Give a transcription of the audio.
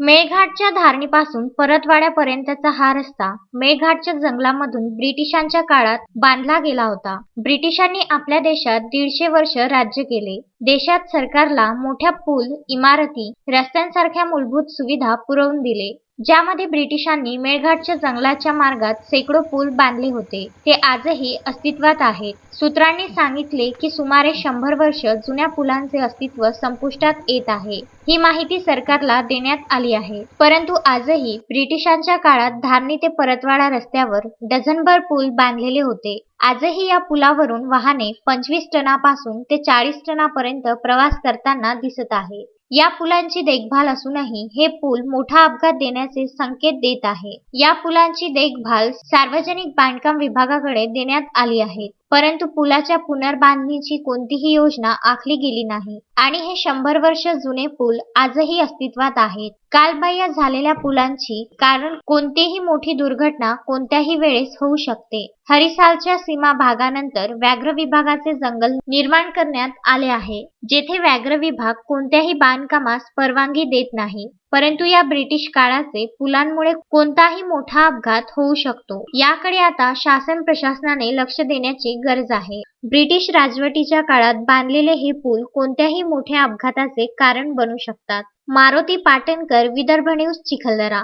मेळघाटच्या धारणीपासून परतवाड्यापर्यंतचा हा रस्ता मेळघाटच्या जंगलामधून ब्रिटिशांच्या काळात बांधला गेला होता. ब्रिटिशांनी आपल्या देशात दीडशे वर्ष राज्य केले. देशात सरकारला मोठ्या पूल इमारती रस्त्यांसारख्या मूलभूत सुविधा पुरवून दिले. ज्यामध्ये ब्रिटिशांनी मेळघाटच्या जंगलाच्या मार्गात शेकडो पूल बांधले होते. ते आजही अस्तित्वात आहेत. सूत्रांनी सांगितले की सुमारे शंभर वर्ष जुन्या पुलांचे अस्तित्व संपुष्टात येत आहे. ही माहिती सरकारला देण्यात आली आहे. परंतु आजही ब्रिटिशांच्या काळात धारणी ते परतवाडा रस्त्यावर डझनभर पूल बांधलेले होते. आजही या पुलावरून वाहने पंचवीस टनापासून ते चाळीस टनापर्यंत प्रवास करताना दिसत आहे. या पुलांची देखभाल असूनही हे पूल मोठा अपघात देण्याचे संकेत देत आहे. या पुलांची देखभाल सार्वजनिक बांधकाम विभागाकडे देण्यात आली आहे. परंतु पुलाच्या पुनर्बांधणीची कोणतीही योजना आखली गेली नाही आणि हे शंभर वर्ष जुने पूल आजही अस्तित्वात आहेत. कालबाह्य झालेल्या पुलांची कारण कोणतीही मोठी दुर्घटना कोणत्याही वेळेस होऊ शकते. हरिसालच्या सीमा भागानंतर व्याघ्र विभागाचे जंगल निर्माण करण्यात आले आहे जेथे व्याघ्र विभाग कोणत्याही बांधकामास परवानगी देत नाही परंतु या ब्रिटिश काळाचे पुलांमुळे कोणताही मोठा अपघात होऊ शकतो. याकडे आता शासन प्रशासनाने लक्ष देण्याची गरज आहे. ब्रिटिश राजवटीच्या काळात बांधलेले हे पूल कोणत्याही मोठ्या अपघाताचे कारण बनू शकतात. मारुती पाटणकर विदर्भ न्यूज चिखलदरा.